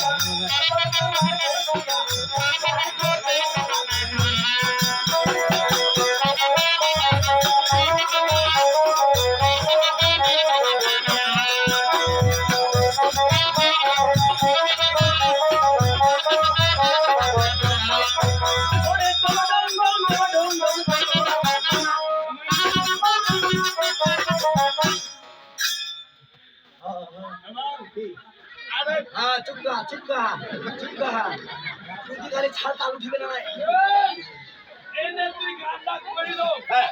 হ্যাঁ ছাল তালু ঠিবে না নাই হ্যাঁ?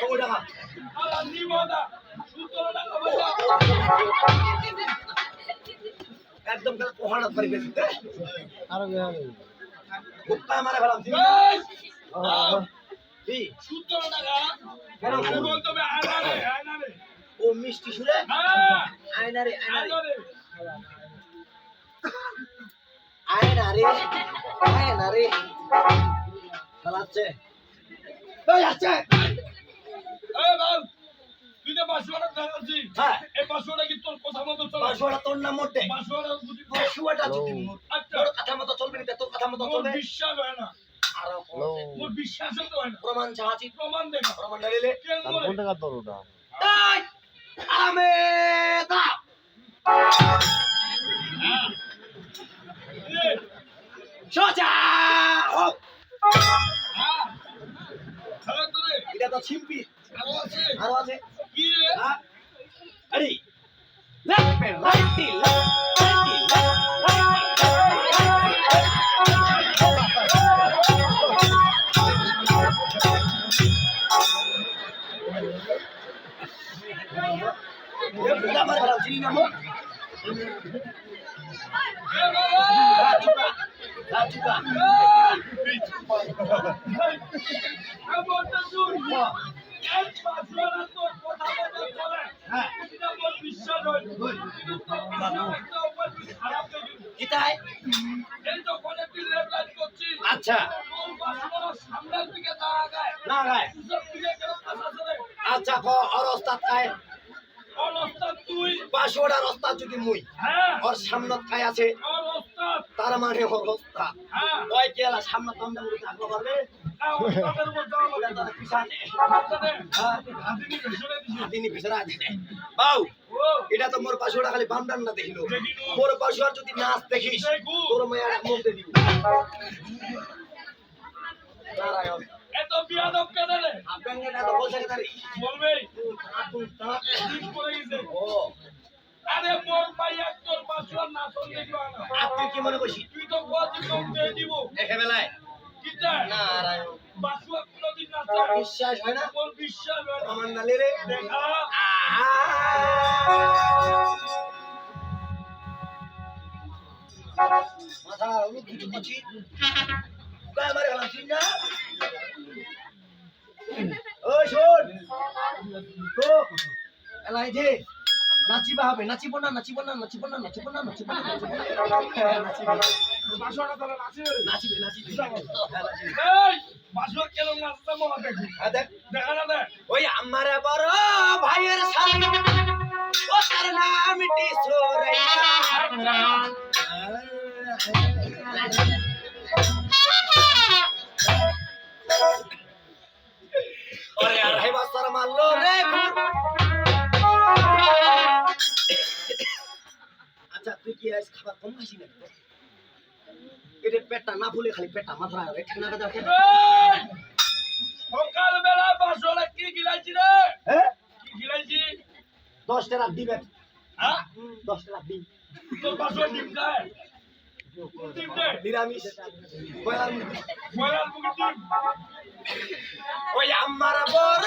কোনো আয় আয় আয় আনারি আনারি আনারি দেখাছু হ্যাঁ। বিদায় গুন্ডা গুন্ডা ওই দেখা একদম কাল কি হ্যাঁ। বাসুয়াটা তোর নাম মোটে বাসুয়াটা যদি মোট তোর কথা মতো চলবে না তোর কথা মতো চলবে? বিশ্বাস হয় না। আর মোর বিশ্বাস তো হয় না। প্রমাণ চাহাছি প্রমাণ দেখা প্রমাণ কেন টাকা তোর ওটা? এই করছিস, আচ্ছা। না গায়? আচ্ছা ক কায় ওর ওস্তাদ তুই। যদি মুই হ্যাঁ, ওর সামনত খায় আছে। তার মানে ওস্তাদ হ্যাঁ, ওই কেলা সামনে তোমরা মুড়ি থাকব পারবে? হ্যাঁ, ওটা এটা তো মোর পাঁচশোটা খালি বান্দান না দেখিল। মোর পাঁচশোর যদি নাচ দেখিস তোর মেয়ের মুখ দিব নারায়ণ এত বিয়াদব কেন রে? আপনার এটা বলছে কেন বলবে, ঠিক করে গেছে। ও আরে মোর মাইয়া তোর বাসুয়ার নাচন দেখল না। আপনি কি মনে করছি তুই তো কোয়াজি লোক দিয়ে দিব। দেখে বেলায়। কি চাই? বাসুয়া কোনোদিন নাচায়। বিশ্বাস হয় না? বিশ্বাস হয় না। আমার নালে রে। দেখা, মাথা কিছু গেলাম না। ওই শোন। তো এলাই যে নাচিবা হবে নাচিব না নাচিব না নাচিব না নাচিব না নাচিব না নাচিব না হ্যাঁ, নাচিব না। বাসুয়াটা তাহলে নাচে। নাচিবে নাচিবে হ্যাঁ, নাচিবে। এই, কম খাইছি না এটা পেটটা না ফুলে খালি পেটটা মাথা রাখে ঠিক না কথা এই, সকালবেলা বাসুয়াটা কি গিলাইছি রে? হ্যাঁ? কি গিলাইছি? দশ টাকা দিবে হ্যাঁ? দশ টাকা দিন তোর বাসুয়া ডিম খায়? নিরামিষ। ওই আমার বড়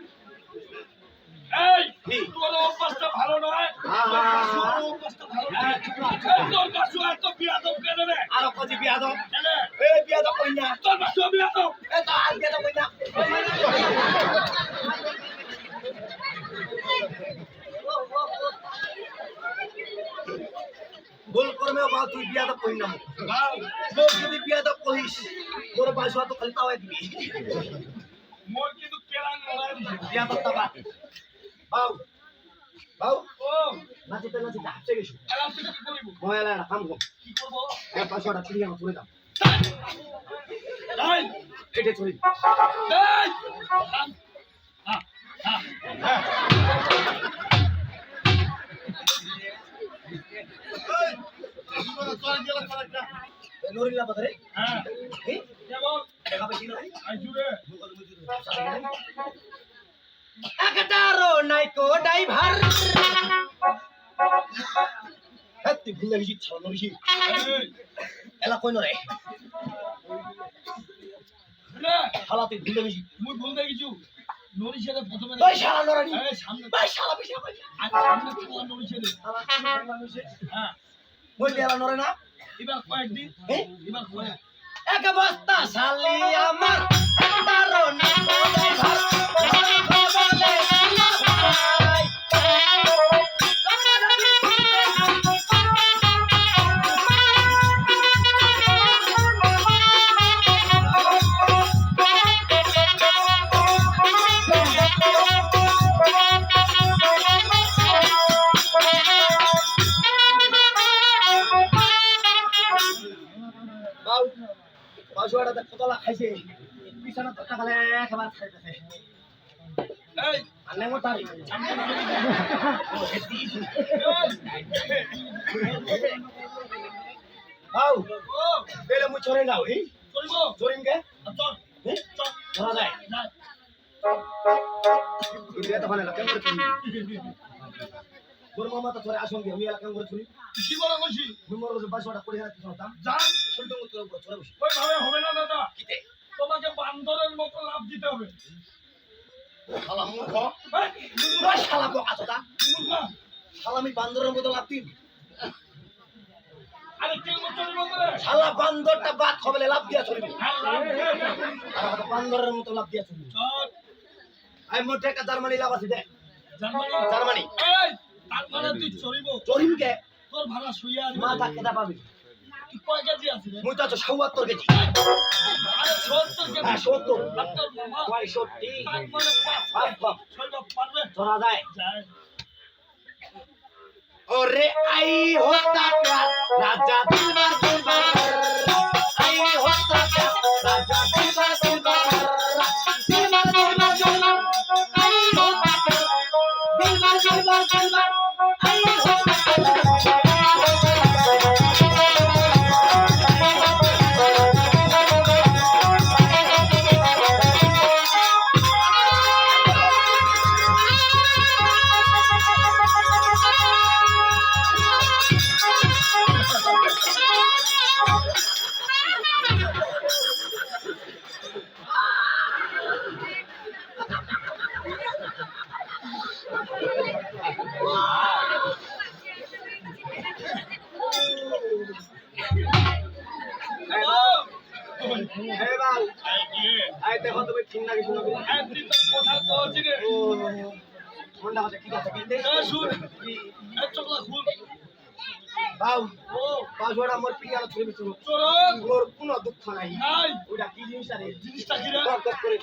এই তোর অভ্যাসটা ভালো নয় তোর অভ্যাসটা ভালো নয় এই তোর বাসু এত বিয়াদব কেন রে আরও কজি বিয়াদব কেন এই বিয়াদব কই না তোর বাসু বিয়াদব এই তো আর বিয়াদব কই না ভুল করমেও বা তুই বিয়াদব কই না মোক যদি বিয়াদব কহিস মোর বাসু তো খালি তাওয়াই দিবি। মোর কিন্তু দিছে বিয়াদব তাবা। বাউ বাউ। ও নাচিতে নাচিতে হাসে গেছো ময়লা একটা কাম কর। কি করব? এক বাসুটা চুরি আমার চলে দাও চুরি এই! হ্যাঁ হ্যাঁ হ্যাঁ কি নাই আইজুরে ড্রাইভার হ্যাঁ তুই ভুল লাগিস ছাড়ানো বেশি এলা কই নরে শালা তুই ভুল লাগিস মুই ভুল দেখিছু নরি ছেলে প্রথমে ওই শালা নরানি সামনে ওই শালা বেশি সামনে তোমার নরি ছেলে হ্যাঁ এলা নরে না। এবার কয়েকদিন হ্যাঁ? এবার কয়েক এক বস্তা শালি আমার তো খাইছে বিছানা ধক্কা খালে একেবারে খাইতেছে এই! আনে মোটারি বাউ ও পেলে মুই চরে যাও এই চলব। চরিম কে চল। চল। ধরা যায়। ইন্ডিয়া তো ভালো লাগে তোর মামা তো চরে আসন দিয়ে আমি এলাকা করে চুরি কি বলা কইছি বাসুয়াটা করে যান শুনতে মতো তোর চলে বসি ওই ভাবে হবে না দাদা। কিতে? তোমাকে বান্দরের মতো লাভ দিতে হবে। শালা মূর্খ। এই, শালা বোকা শালা আমি বান্দরের মতো লাভ দিন আরে কেউ চলব করে শালা বান্দরটা বাদ খবলে লাভ দিয়া চলবি। হ্যাঁ, লাভ দিয়ে চল। আর আমাকে বান্দরের মতো লাভ দিয়া চলবি। আমি মোটে একটা জার্মানি লাভ আছে দেখ জার্মানি? জার্মানি। এই তার মানে তুই কে? তোর ভাড়া মাথা কেটা পাবি। কয় কেজি আছে মুই তো আছো সত্তর কেজি। সত্তর কেজি। হ্যাঁ সত্তর। পঁয়ষট্টি। মানে ধরা যায়। ওরে আই হোতা রাজা দিলবার দিলবার। আই হতা রাজা দিলবার ঠিক না কিছু না। তুই তো কথা কইছি রে ঠান্ডা কথা কি আছে কিন্তু শুন। চকলা খুল বাউ ও। পাঁচশোটা আমার পিয়ালা ছবি মিছিল চরণ ওর কোনো দুঃখ নাই। নাই। ওটা কি জিনিস আরে জিনিসটা কি রে? কত করে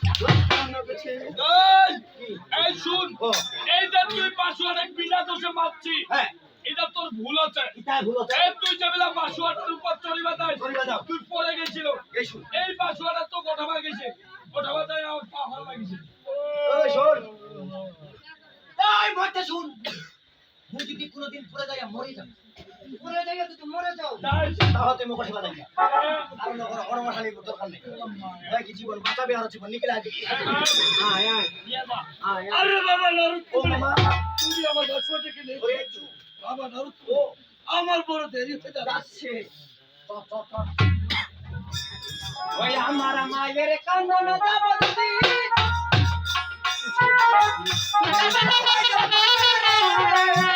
এই শুন। এই যে তুই পাঁচশোয়ারের বিনা দোষে মারছি হ্যাঁ। এটা তোর ভুল আছে ইটাই ভুল হচ্ছে। এই তুই যেবেলা পাঁচশোয়ারের উপর চলিবা দেয় চলিবা দাও। তুই পড়ে গেছিল। এই পাঁচশোয়ারের তো গোটা ভাগেছে যদি কোনোদিন পড়ে যাই মরে যাবে। পড়ে যাই তো মরে যাও তাহলে মুখ সেবা আর নগর অরমাশালি দরকার নেই। ভাই কি জীবন? বাঁচাবে আর জীবন নিকলে আসবে আয় আয়। নিয়ে যা। আয় আয়। আরে বাবা নারু তুমি আমার পাঁচশোটাকে নিয়ে ওরে চুপ বাবা নারু আমার আমার বড় দেরি হয়ে যাচ্ছে। ওই আমার মায়ের কান্দন যাব দিদি আমার